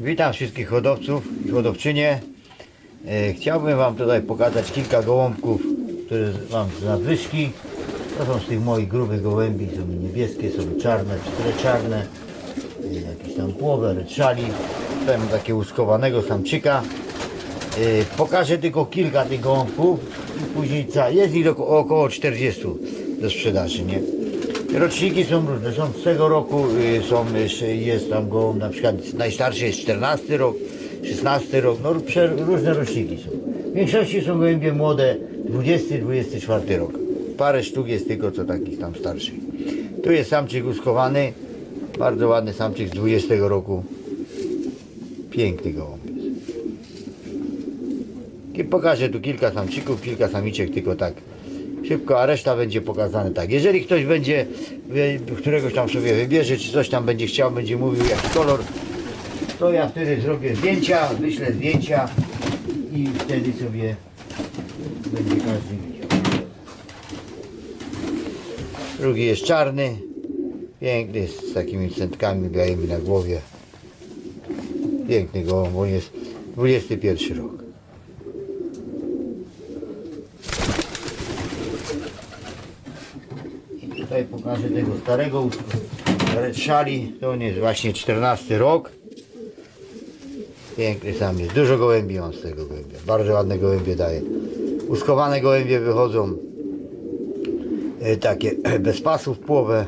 Witam wszystkich hodowców i hodowczynie. E, Chciałbym Wam tutaj pokazać kilka gołąbków, które mam z nadwyżki. To są z tych moich grubych gołębi, są niebieskie, są czarne, cztery czarne, e, jakieś tam płowe, rytrzali. Tutaj mam takiego uskowanego samczyka. E, Pokażę tylko kilka tych gołąbków i później ca. Jest ich oko- około 40 do sprzedaży, nie? Roczniki są różne, są z tego roku, y, są jest tam gołąb, na przykład najstarszy jest 14 rok, 16 rok, no różne roczniki są. W większości są gołębie młode, 20-24 rok. Parę sztuk jest tylko co takich tam starszych. Tu jest samczyk uskowany, bardzo ładny samczyk z 20 roku. Piękny gołąb. I pokażę tu kilka samczyków, kilka samiczek, tylko tak szybko, a reszta będzie pokazane tak. Jeżeli ktoś będzie, któregoś tam sobie wybierze, czy coś tam będzie chciał, będzie mówił jaki kolor, to ja wtedy zrobię zdjęcia, wyślę zdjęcia i wtedy sobie będzie każdy widział. Drugi jest czarny, piękny, z takimi centkami białymi na głowie. Piękny gołąb, on jest 21 rok. Tutaj pokażę tego starego Red Shali. To on jest właśnie 14 rok. Piękny sam jest. Dużo gołębi mam z tego gołębia. Bardzo ładne gołębie daje. Uskowane gołębie wychodzą. e, Takie bez pasów płowe.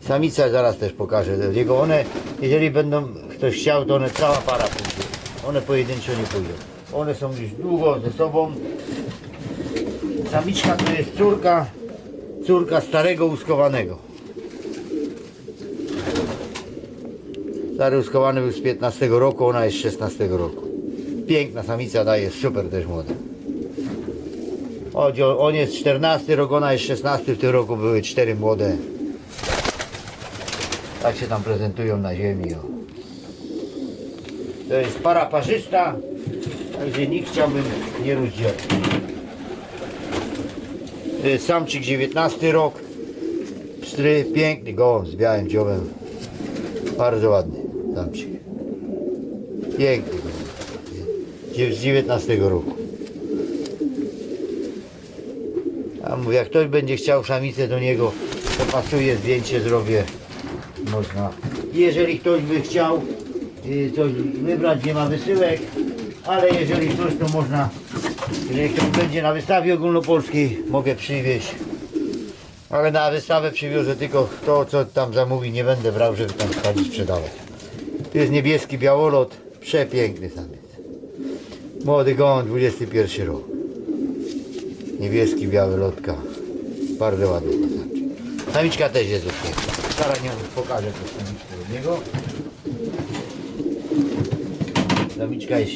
Samica zaraz też pokażę. Jego one, jeżeli będą ktoś chciał, to one cała para pójdzie. One pojedynczo nie pójdą. One są już długo ze sobą. Samiczka to jest córka, córka starego uskowanego. Stary uskowany był z 15 roku, ona jest z 16 roku. Piękna samica daje, super też młoda. Chodzi On jest 14 rok, ona jest 16, w tym roku były cztery młode. Tak się tam prezentują na ziemi. O. To jest para parzysta, także nikt chciałbym nie rozdzielać. Jest samczyk 19 rok. Pstry, piękny gołąb z białym dziobem. Bardzo ładny samczyk. Piękny gołąb. Z 19 roku. A mówię, jak ktoś będzie chciał szamicę do niego, to pasuje, zdjęcie zrobię. Można. Jeżeli ktoś by chciał y, coś wybrać, nie ma wysyłek, ale jeżeli coś, to można, jeżeli ktoś będzie na wystawie ogólnopolskiej, mogę przywieźć. Ale na wystawę przywiozę tylko to, co tam zamówi, nie będę brał, żeby tam wsadzić, sprzedawać. Tu jest niebieski białolot, przepiękny samiec. Młody gołąb, 21 rok. Niebieski, biały lotka. Bardzo ładny samczyk. Samiczka też jest piękna. Zaraz nią pokażę tę samiczkę od niego. Samiczka jest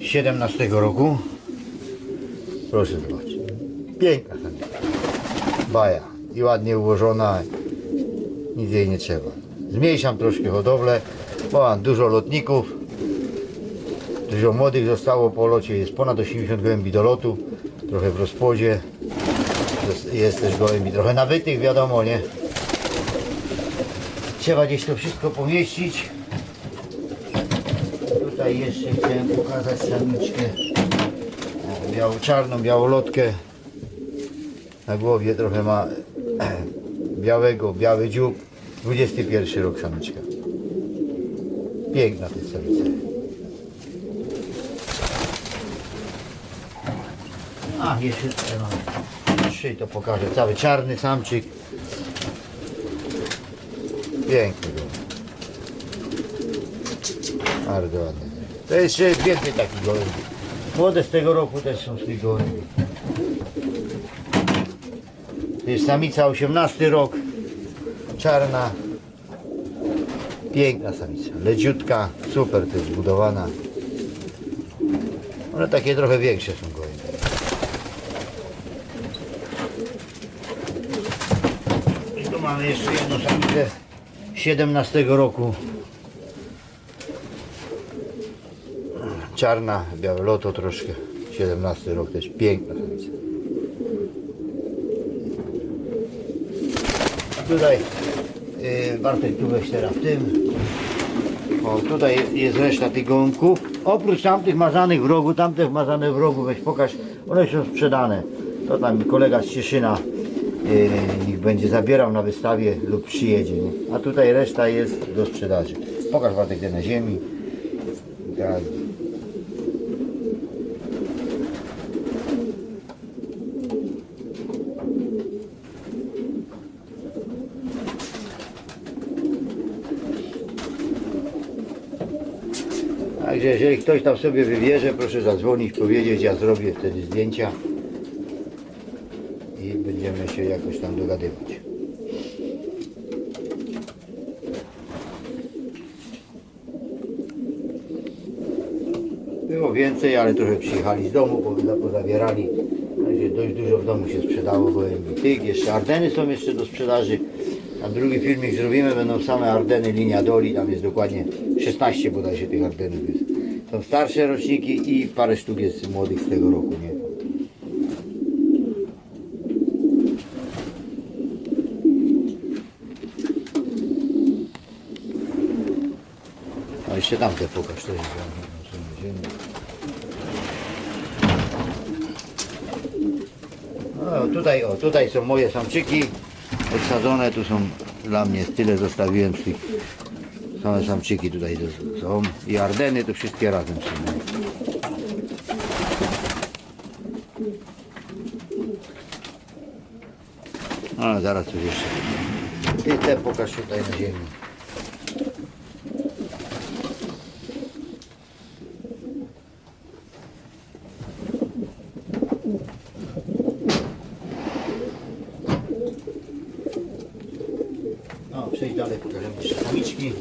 17 roku. Proszę zobaczyć. Piękna samiczka. Baja. I ładnie ułożona. Nic jej nie trzeba. Zmniejszam troszkę hodowlę, bo mam dużo lotników. Dużo młodych zostało po locie. Jest ponad 80 gołębi do lotu. Trochę w rozpłodzie. Jest też gołębi trochę nabytych, wiadomo, nie? Trzeba gdzieś to wszystko pomieścić. Tutaj jeszcze chciałem pokazać samiczkę. O, Białą, czarną, białolotkę. Na głowie trochę ma białego, biały dziób. 21 rok samiczka. Piękna ta samica. A, jeszcze mam trzy, to pokażę. Cały czarny samczyk. Piękny go. Bardzo ładny. To jest jeszcze więcej takich gołębi. Młode z tego roku też są z tych gołębi. To jest samica 18 rok. Czarna. Piękna samica. Leciutka. Super to jest zbudowana. One takie trochę większe są gołębie. I tu mamy jeszcze jedną samicę 17 roku. Czarna, białe loto troszkę. 17 rok też piękna. Tutaj Yy, Bartek tu weź teraz w tym. O, tutaj jest reszta tych. Oprócz tamtych mazanych w rogu, tamte mazane w rogu, weź pokaż, one są sprzedane. To tam kolega z Cieszyna yy, ich będzie zabierał na wystawie lub przyjedzie. Nie? A tutaj reszta jest do sprzedaży. Pokaż Bartek te na ziemi. Także jeżeli ktoś tam sobie wybierze, proszę zadzwonić, powiedzieć, ja zrobię wtedy zdjęcia i będziemy się jakoś tam dogadywać. Było więcej, ale trochę przyjechali z domu, bo za- pozabierali. Także dość dużo w domu się sprzedało gołębi. Tych jeszcze Ardeny są jeszcze do sprzedaży. A drugi filmik zrobimy, będą same Ardeny, linia doli, tam jest dokładnie 16 bodajże tych Ardenów jest. Są starsze roczniki i parę sztuk jest młodych z tego roku, nie? A jeszcze tamte pokaż, to jest są na ziemi. O, tutaj, o, tutaj są moje samczyki odsadzone, tu są dla mnie, tyle zostawiłem z tych, same samczyki tutaj są i Ardeny to wszystkie razem są. A zaraz coś jeszcze. Ty te pokaż tutaj na ziemi. No, przejdź dalej, pokażemy jeszcze samiczki.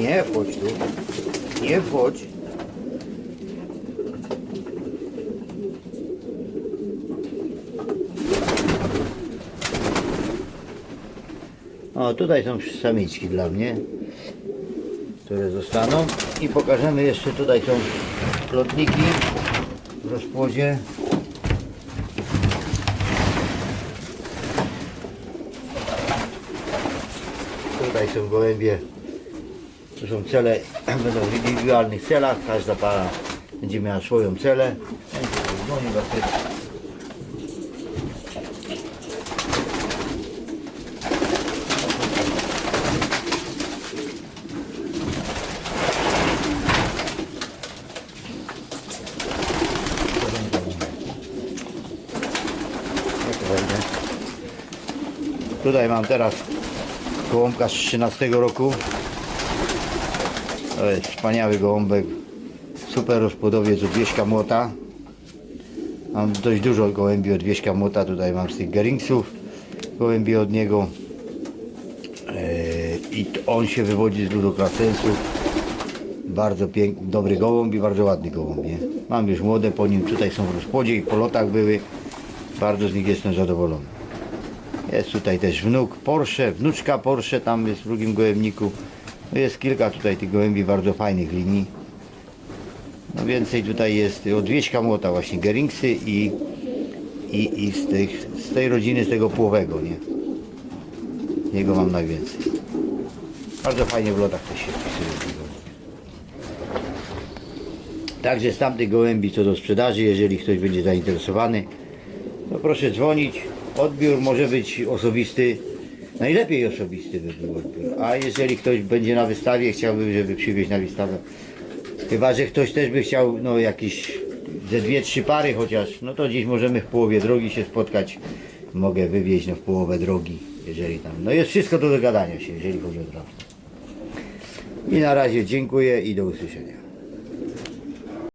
Nie wchodź tu. Nie wchodź. O, tutaj są samiczki dla mnie które zostaną i pokażemy jeszcze tutaj są plotniki w rozpłodzie tutaj są gołębie to są cele będą w indywidualnych celach każda para będzie miała swoją celę tu. Tutaj mam teraz gołąbka z 13 roku. To jest wspaniały gołąbek. Super rozpłodowiec od Młota. Mam dość dużo gołębi od Wieśka Młota. Tutaj mam z tych Geringsów gołębi od niego. Eee, I on się wywodzi z ludoklasensu. Bardzo piękny, dobry gołąb i bardzo ładny gołąb. Nie? Mam już młode po nim. Tutaj są w rozpłodzie i po lotach były. Bardzo z nich jestem zadowolony. Jest tutaj też wnuk Porsche, wnuczka Porsche tam jest w drugim gołębniku. No jest kilka tutaj tych gołębi bardzo fajnych linii. No więcej tutaj jest od Wieśka Młota właśnie Geringsy i, i, i z, tych, z tej rodziny, z tego płowego, nie? Jego mam najwięcej. Bardzo fajnie w lotach też się gołębie. Także z tamtych gołębi co do sprzedaży, jeżeli ktoś będzie zainteresowany, to proszę dzwonić. Odbiór może być osobisty. Najlepiej osobisty by był. A jeżeli ktoś będzie na wystawie, chciałby, żeby przywieźć na wystawę. Chyba, że ktoś też by chciał no jakieś ze dwie, trzy pary chociaż, no to gdzieś możemy w połowie drogi się spotkać. Mogę wywieźć no, w połowę drogi, jeżeli tam. No jest wszystko do dogadania się, jeżeli chodzi o transport. I na razie dziękuję i do usłyszenia.